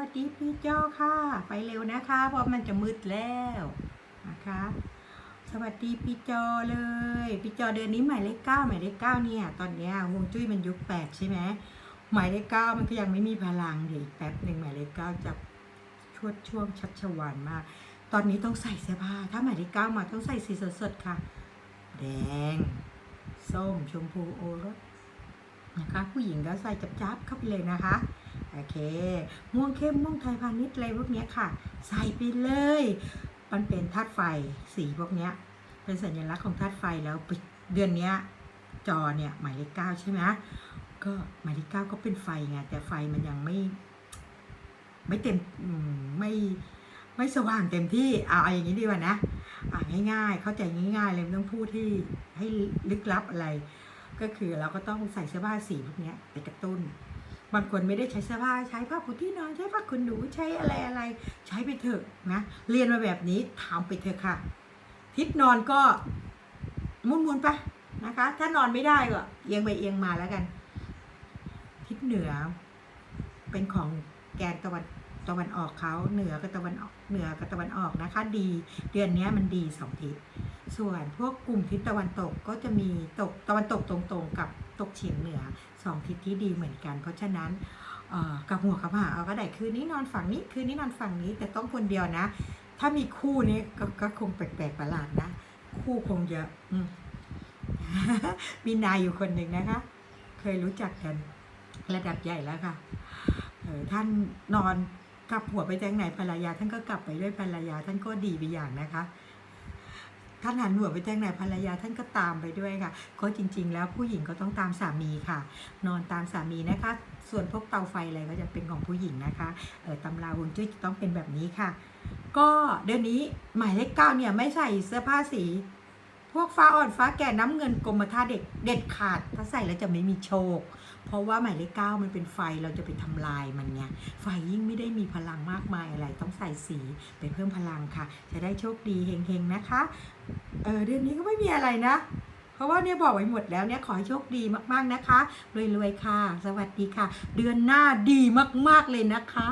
วัสดีพี่เจ้าค่ะ ไปเร็วนะคะ เพราะมันจะมืดแล้วนะคะ สวัสดีพี่จอเลยพี่จอเดือนนี้หมายเลขเก้าหมายเลขเก้าเนี่ย ตอนเนี้ยฮวงจุ้ยมันยุคแปดใช่ไหมหมายเลขเก้ามันก็ยังไม่มีพลังเดี๋ยวอีกแป๊บหนึ่งหมายเลขเก้าจะชวดช่วงชัดชวานมาก ตอนนี้ต้องใส่เสื้อผ้าถ้าหมายเลขเก้ามาต้องใส่สีสดๆค่ะ แดง ส้มชมพูโอรสนะคะผู้หญิงก็ใส่จับๆเข้าไปเลยนะคะ โอเค ม่วงเข้มม่วงไทยพาณิชย์อะไรพวกนี้ค่ะ ใส่ไปเลย มันเป็นธาตุไฟสีพวกนี้เป็นสัญลักษณ์ของธาตุไฟแล้วเดือนนี้จอเนี่ยหมายเลขเก้าใช่ไหมก็หมายเลขเก้าก็เป็นไฟไงแต่ไฟมันยังไม่ ไม่เต็มไม่ไม่สว่างเต็มที่เอาเอาอย่างนี้ดีกว่านะอ่าง่ายๆ เข้าใจง่ายๆเลยไม่ต้องพูดที่ให้ลึกลับอะไร ก็คือเราก็ต้องใส่เสื้อผ้าสีพวกนี้ไปกระตุ้น บางคนไม่ได้ใช้เสื้อผ้าใช้ผ้าปูที่นอนใช้ผ้าขนหนูใช้อะไรอะไร ใช้ไปเถอะนะเรียนมาแบบนี้ทำไปเถอะค่ะ ทิศนอนก็มุนมุนไปนะคะ ถ้านอนไม่ได้ก็เอียงไปเอียงมาแล้วกัน ทิศเหนือ เป็นของแกนตะวันตะวันออกเขาเหนือกับตะวันออกเหนือกับตะวันออกนะคะ ดี เดือนนี้มันดีสองทิศส่วนพวกกลุ่มทิศตะวันตกก็จะมีตกตะวันตกตรงๆกับ ตกเฉียงเหนือสองทิศที่ดีเหมือนกัน เพราะฉะนั้นกับหัวกับหางเอาก็ได้คืนนี้นอนฝั่งนี้คืนนี้นอนฝั่งนี้ แต่ต้องคนเดียวนะ ถ้ามีคู่นี้ก็ก็คงแปลกๆประหลาดนะ คู่คงเยอะมีนายอยู่คนหนึ่งนะคะ เคยรู้จักกันระดับใหญ่แล้วค่ะท่านนอนกลับหัวไปทางไหนภรรยา ท่านก็กลับไปด้วยภรรยา ท่านก็ดีไปอย่างนะคะ ท่านหันหัวไปทางไหนภรรยาท่านก็ตามไปด้วยค่ะก็จริง ๆ แล้วผู้หญิงก็ต้องตามสามีค่ะ นอนตามสามีนะคะ ส่วนพวกเตาไฟอะไรก็จะเป็นของผู้หญิงนะคะเออตำราฮวงจุ้ยจะต้องเป็นแบบนี้ค่ะ ก็เดือนนี้หมายเลขเก้าเนี่ยไม่ใส่เสื้อผ้าสี พวกฟ้าอ่อนฟ้าแก่น้ำเงินกรมท่าเด็กเด็ดขาด ถ้าใส่แล้วจะไม่มีโชค เพราะว่าหมายเลขเก้ามันเป็นไฟเราจะไปทำลายมันไงไฟยิ่งไม่ได้มีพลังมากมายอะไร ต้องใส่สีไปเพิ่มพลังค่ะ จะได้โชคดีเฮงๆนะคะเออเดือนนี้ก็ไม่มีอะไรนะ เพราะว่าเนี่ยบอกไว้หมดแล้วเนี่ยขอให้โชคดีมากๆนะคะรวยๆค่ะ สวัสดีค่ะ เดือนหน้าดีมากๆเลยนะคะ